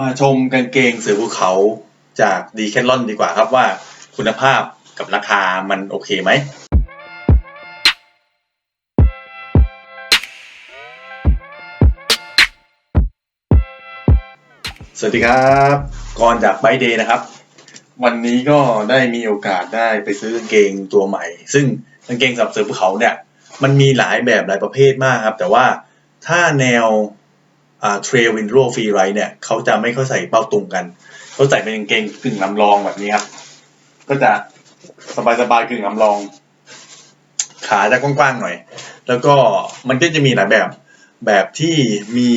มาชมกางเกงเสือภูเขาจากดีแคทลอนดีกว่าครับว่าคุณภาพกับราคามันโอเคไหมสวัสดีครับ ก่อนจากไบเดย์นะครับ วันนี้ก็ได้มีโอกาสได้ไปซื้อกางเกงตัวใหม่ ซึ่งกางเกงสำหรับเสือภูเขาเนี่ย มันมีหลายแบบหลายประเภทมากครับ แต่ว่าถ้าแนว เทรลวินโรฟรีไรเนี่ยเขาจะไม่ค่อยใส่เป้าตุงกันเขาใส่เป็นกางเกงกึ่งลำลองแบบนี้ครับ ก็จะสบายๆกึ่งลำลอง ขาจะกว้างๆหน่อย แล้วก็มันก็จะมีหลายแบบแบบที่มี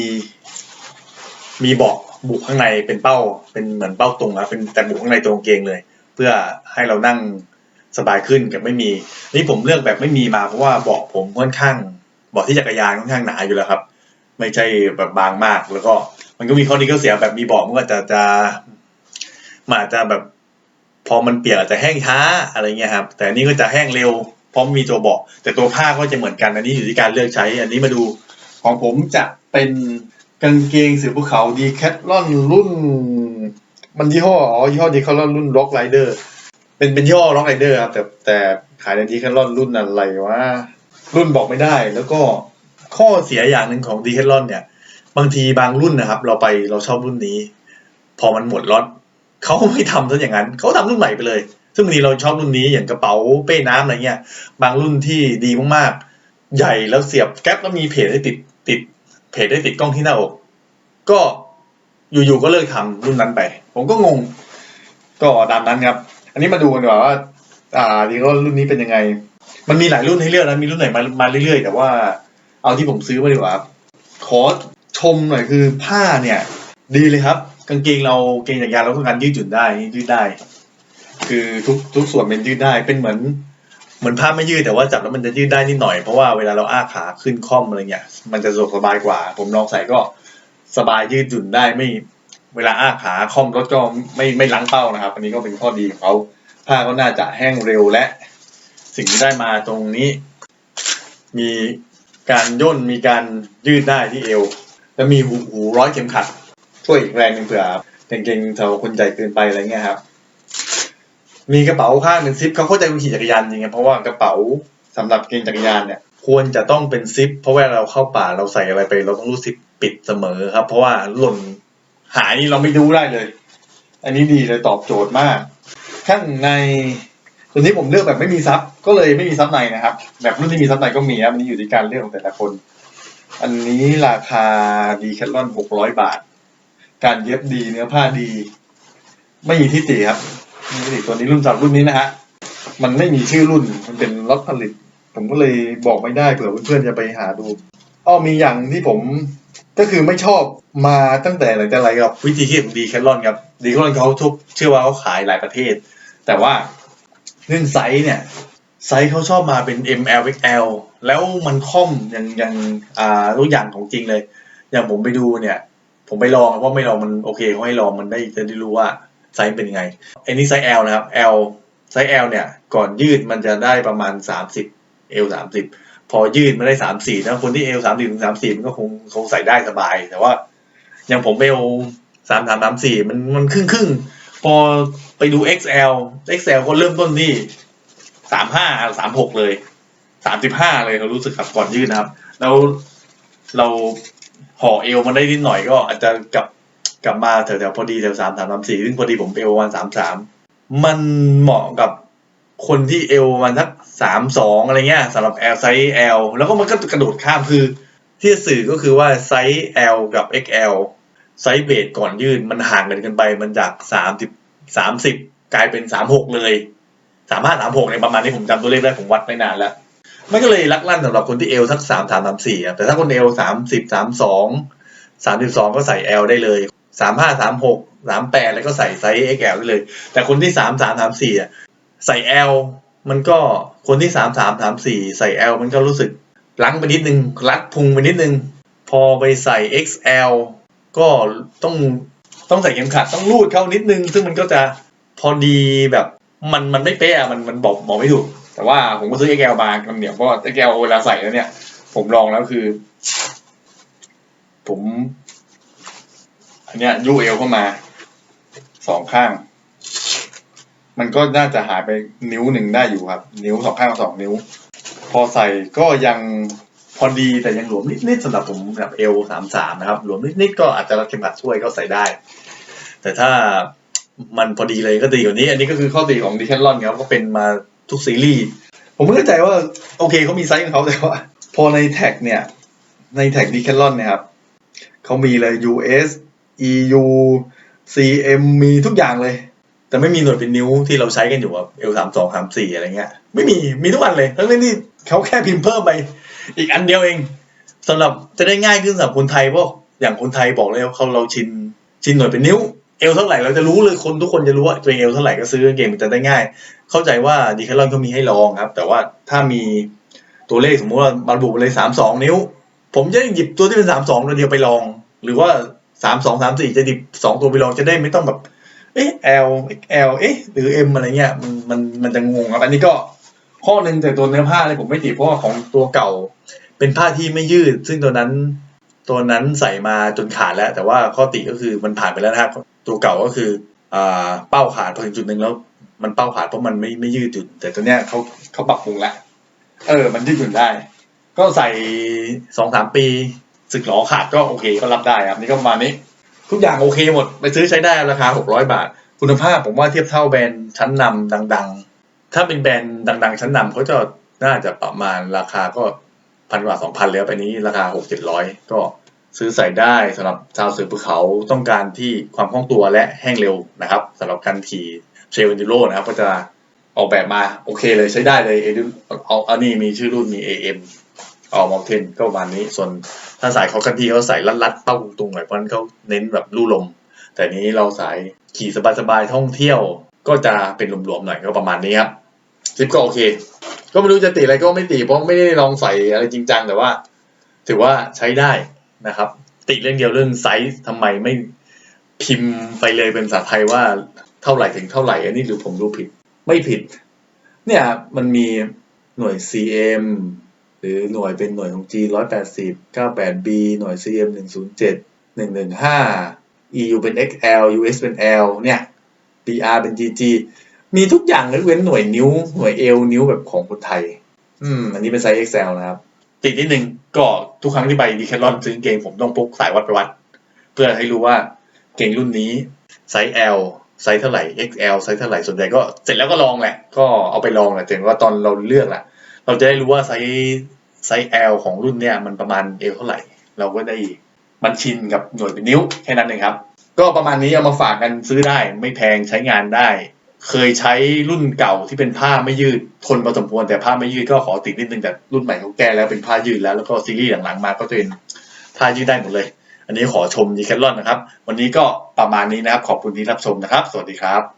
มีเบาะบุข้างในเป็นเป้าเป็นเหมือนเป้าตรงนะเป็นแต่บุข้างในตรงกางเกงเลย เพื่อให้เรานั่งสบายขึ้นกับไม่มี นี่ผมเลือกแบบไม่มีมาเพราะว่าเบาะผมค่อนข้างเบาะที่จักรยานค่อนข้างหนาอยู่แล้วครับ ไม่ใช่แบบบางมาก แล้วก็ มันก็มีข้อดีข้อเสียแบบมีบาะมันก็จะจะมันอาจจะแบบ พอมันเปียกอาจจะแห้งช้าอะไรเงี้ยครับ แต่อันนี้ก็จะแห้งเร็วเพราะมีตัวบาะแต่ตัวผ้าก็จะเหมือนกันอันนี้อยู่ที่การเลือกใช้ อันนี้มาดูของผมจะเป็นกางเกงเสือภูเขาดีแคทลอนรุ่น มันยี่ห้ออ๋อยี่ห้อดีแคทลอนรุ่นล็อกไรเดอร์เป็นเป็นยี่ห้อล็อกไรเดอร์ครับแต่แต่ขายในดีแคทลอนรุ่นอะไรวะรุ่นบอกไม่ได้แล้วก็ ข้อเสียอย่างหนึ่งของดีแคทลอนเนี่ย บางทีบางรุ่นนะครับ เราไปเราชอบรุ่นนี้ พอมันหมดล็อตเขาไม่ทำซะอย่างนั้นเขาทำรุ่นใหม่ไปเลย ซึ่งบางทีเราชอบรุ่นนี้อย่างกระเป๋าเป้น้ำอะไรเงี้ย บางรุ่นที่ดีมากๆ ใหญ่แล้วเสียบแก๊ปแล้วมีเพจให้ติดติด เพจได้ติดกล้องที่หน้าอก ก็อยู่ๆก็เลิกทำรุ่นนั้นไป ผมก็งง ก็ตามนั้นครับ อันนี้มาดูกันดีกว่าว่า อ่าดีก็รุ่นนี้เป็นยังไง มันมีหลายรุ่นให้เลือกนะมีรุ่นไหนมามาเรื่อยๆ แต่ว่า เอาที่ผมซื้อมาดีกว่าครับขอชมหน่อยคือผ้าเนี่ย ดีเลยครับ กางเกงเราเกงจากยางเราต้องการยืดหยุ่นได้ยืดได้ คือทุกทุกส่วนเป็นยืดได้เป็นเหมือนเหมือนผ้าไม่ยืดแต่ว่าจับแล้วมันจะยืดได้นิดหน่อยเพราะว่าเวลาเราอ้าขาขึ้นค่อมอะไรเงี้ยมันจะสะดวกสบายกว่า ผมลองใส่ก็สบายยืดหยุ่นได้ไม่เวลาอ้าขาค่อมรถก็ไม่ไม่ล้างเป้านะครับ อันนี้ก็เป็นข้อดีของเขาผ้าก็น่าจะแห้งเร็วและ สิ่งที่ได้มาตรงนี้ มี การย่นมีการยืดได้ที่เอว แล้วมีหูหูร้อยเข็มขัด ช่วยอีกแรงหนึ่งเผื่อเกางเกงเธอคนใหญ่เกินไปอะไรเงี้ยครับมีกระเป๋าข้างหนึ่งซิปเขาเข้าใจคนขี่จักรยานจริงๆเพราะว่ากระเป๋าสำหรับเกงจักรยานเนี่ยควรจะต้องเป็นซิป เพราะเวลาเราเข้าป่าเราใส่อะไรไป เราต้องรู้ซิปปิดเสมอครับ เพราะว่าหล่นหายนี่เราไม่ดูได้เลย อันนี้ดีเลยตอบโจทย์มาก ข้างใน ตัวนี้ผมเลือกแบบไม่มีซับก็เลยไม่มีซับในนะครับ แบบรุ่นที่มีซับในก็มีครับอันนี้อยู่ที่การเลือกของแต่ละคน อันนี้ราคาดีแคทลอนหกร้อยบาท การเย็บดีเนื้อผ้าดี ไม่มีที่ติครับไม่มีที่ติตัวนี้รุ่นสามรุ่นนี้นะฮะมันไม่มีชื่อรุ่นมันเป็นล็อตผลิต ผมก็เลยบอกไม่ได้เผื่อเพื่อนๆจะไปหาดูอ้อมีอย่างที่ผมก็คือไม่ชอบมาตั้งแต่ไหนแต่ไรกับวิธีคิดของดีแคทลอนครับดีแคทลอนเขาทุกเชื่อว่าเขาขายหลายประเทศ แต่ว่า เรื่องไซส์เนี่ยไซส์เขาชอบมาเป็น M L X L แล้วมันค่อมอย่างอย่างอ่าตัวอย่างของจริงเลย อย่างผมไปดูเนี่ย ผมไปลองเพราะไม่ลองมันโอเคเขาให้ลองมันได้จะได้รู้ว่าไซส์เป็นยังไงอันนี้ไซส์ L นะครับ L ไซส์ L เนี่ย ก่อนยืดมันจะได้ประมาณ 30 L 30 พอยืดมันได้ 34นะคนที่ L 30ถึง34มันก็คงคงใส่ได้สบาย แต่ว่า อย่างผม L 33 34มันมันครึ่งครึ่ง อไปดู XL XL ก็เริ่มต้นที่35 36เลย35เลยเขารู้สึกครับก่อนยืดนะครับ แล้วเราห่อเอวมันได้นิดหน่อยก็อาจจะกลับกลับมาแถวๆพอดีแถวสามสามสามสี่ซึ่งพอดีผมเอวประมาณสามสามมันเหมาะกับคนที่เอวมันสักสามสองอะไรเงี้ยสำหรับ L ไซส์ L แล้วก็มันก็กระโดดข้ามคือที่สื่อก็คือว่าไซส์ L กับ XL ไซส์เบสก่อนยืดมันห่างกันกันไป มันจากสามสิบสามสิบกลายเป็นสามหกเลยสามห้าสามหกในประมาณนี้ผมจำตัวเลขได้ผมวัดไม่นานแล้วมันก็เลยลักลั่นสำหรับคนที่เอลสักสามสามสามสี่แต่ถ้าคนเอลสามสิบสามสองสามสิบสองก็ใส่เอลได้เลยสามห้าสามหกสามแปดแล้วก็ใส่ไซส์เอ็กแอลได้เลย แต่คนที่สามสามสามสี่อะใส่เอลมันก็คนที่สามสามสามสี่ใส่เอลมันก็รู้สึกลังไปนิดนึงรัดพุงไปนิดนึง พอไปใส่ XL ก็ต้องต้องใส่เข็มขัดต้องรูดเข้านิดนึง ซึ่งมันก็จะพอดีแบบมันมันไม่เป๊ะมันมันบอกบอกไม่ถูก แต่ว่าผมก็ซื้อ XL มามันเหนียวเพราะ XL เวลาใส่แล้วเนี่ย ผมลองแล้วคือ ผม อันเนี้ยยูเอลเข้ามาสองข้าง มันก็น่าจะหายไปนิ้วหนึ่งได้อยู่ครับ นิ้วสองข้างสองนิ้ว พอใส่ก็ยัง พอดีแต่ยังหลวมนิดๆสำหรับผมแบบเอลสามสามนะครับหลวมนิดๆก็อาจจะรัดเข็มขัดช่วยก็ใส่ได้ แต่ถ้ามันพอดีเลยก็ดีกว่านี้ อันนี้ก็คือข้อดีของดิแคทลอนครับก็เป็นมาทุกซีรีส์ผมไม่เข้าใจว่าโอเคเขามีไซส์ของเขาแต่ว่า พอในแท็กเนี่ย ในแท็กดิแคทลอนเนี่ยครับเขามีเลย US EU CM มีทุกอย่างเลย แต่ไม่มีหน่วยเป็นนิ้วที่เราใช้กันอยู่อะเอลสามสองสามสี่อะไรเงี้ย ไม่มีมีทุกอันเลย ทั้งนี้ที่เขาแค่พิมพ์เพิ่มไป อีกอันเดียวเองสำหรับจะได้ง่ายขึ้นสำหรับคนไทยเพราะอย่างคนไทยบอกเลยว่าเขาเราชินชินหน่วยเป็นนิ้วเอลเท่าไหร่เราจะรู้เลยคนทุกคนจะรู้ว่าตัวเองเอลเท่าไหร่ก็ซื้อกางเกงมันจะได้ง่าย เข้าใจว่าดีแคลอนเขามีให้ลองครับ แต่ว่าถ้ามีตัวเลขสมมติว่ามารบุเลยสามสองนิ้ว ผมจะหยิบตัวที่เป็นสามสองตัวเดียวไปลอง หรือว่าสามสองสามสี่จะหยิบสองตัวไปลองจะได้ไม่ต้องแบบเอ๊ะ L XL เอ๊ะหรือ M อะไรเงี้ยมันมันมันจะงงครับอันนี้ก็ ข้อหนึ่งแต่ตัวเนื้อผ้าเลยผมไม่ติดเพราะว่าของตัวเก่า เป็นผ้าที่ไม่ยืด ซึ่งตัวนั้นตัวนั้นใส่มาจนขาดแล้ว แต่ว่าข้อติก็คือมันผ่านไปแล้วนะครับตัวเก่าก็คืออ่าเป้าขาดพอถึงจุดหนึ่งแล้ว มันเป้าขาดเพราะมันไม่ไม่ยืดจุด แต่ตัวเนี้ยเขาเขาปรับปรุงแล้วเออ มันยืดหยุ่นได้ ก็ใส่สองสามปีสึกหลอขาดก็โอเคก็รับได้ครับนี่ก็ประมาณนี้ ทุกอย่างโอเคหมด ไปซื้อใช้ได้ราคาหกร้อยบาท คุณภาพผมว่าเทียบเท่าแบรนด์ชั้นนำดัง ๆ ถ้าเป็นแบรนด์ดัง ๆ ชั้นนำเขาจะน่าจะประมาณราคาก็พันกว่าสองพันแล้วไปนี้ราคาหกเจ็ดร้อยก็ซื้อใส่ได้สำหรับชาวเสือภูเขาต้องการที่ความคล่องตัวและแห้งเร็วนะครับสำหรับการขี่เชลวินดิโรนะครับ ก็จะออกแบบมาโอเคเลยใช้ได้เลยเอเอาอันนี้มีชื่อรุ่นมี AM ออกมอเทนก็ประมาณนี้ ส่วนถ้าสายเขากันที่เขาใส่ลัดๆเป้าตรงๆหน่อยเพราะฉะนั้นเขาเน้นแบบลู่ลม แต่นี้เราสายขี่สบายๆท่องเที่ยว ก็จะเป็นหลวมๆหน่อยก็ประมาณนี้ครับ ซิปก็โอเค ก็ไม่รู้จะติอะไรก็ไม่ติเพราะไม่ได้ลองใส่อะไรจริงจังแต่ว่า ถือว่าใช้ได้นะครับ ติเรื่องเดียวเรื่องไซส์ทำไมไม่พิมพ์ไปเลยเป็นภาษาไทยว่าเท่าไหร่ถึงเท่าไหร่ อันนี้หรือผมดูผิด ไม่ผิด เนี่ยมันมีหน่วย cm หรือหน่วยเป็นหน่วยของ G 180 98B หน่วย cm 107 115 EU เป็น XL US เป็น L เนี่ย DR เป็น GG มีทุกอย่างยกเว้นหน่วยนิ้ว หน่วยเอวนิ้วแบบของคนไทย อืม อันนี้เป็นไซส์ XL นะครับติดนิดนึงก็ทุกครั้งที่ไปดีแคทลอนซื้อเกงผมต้องพกสายวัดไปวัด เพื่อให้รู้ว่าเกงรุ่นนี้ไซส์ L ไซส์เท่าไหร่ XL ไซส์เท่าไหร่ส่วนใหญ่ก็เสร็จแล้วก็ลองแหละ ก็เอาไปลองแหละถึงว่าตอนเราเลือกแหละเราจะได้รู้ว่าไซส์ไซส์ L ของรุ่นเนี้ยมันประมาณ L เท่าไหร่ เราก็ได้มันชินกับหน่วยเป็นนิ้วแค่นั้นเองครับ ก็ประมาณนี้เอามาฝากกันซื้อได้ไม่แพงใช้งานได้ เคยใช้รุ่นเก่าที่เป็นผ้าไม่ยืดทนพอสมควรแต่ผ้าไม่ยืดก็ขอติดนิดนึงแต่รุ่นใหม่เขาแก้แล้วเป็นผ้ายืดแล้วแล้วก็ซีรีส์หลังๆมาก็จะเป็นผ้ายืดได้หมดเลย อันนี้ขอชมดีแคทลอนนะครับ วันนี้ก็ประมาณนี้นะครับ ขอบคุณที่รับชมนะครับ สวัสดีครับ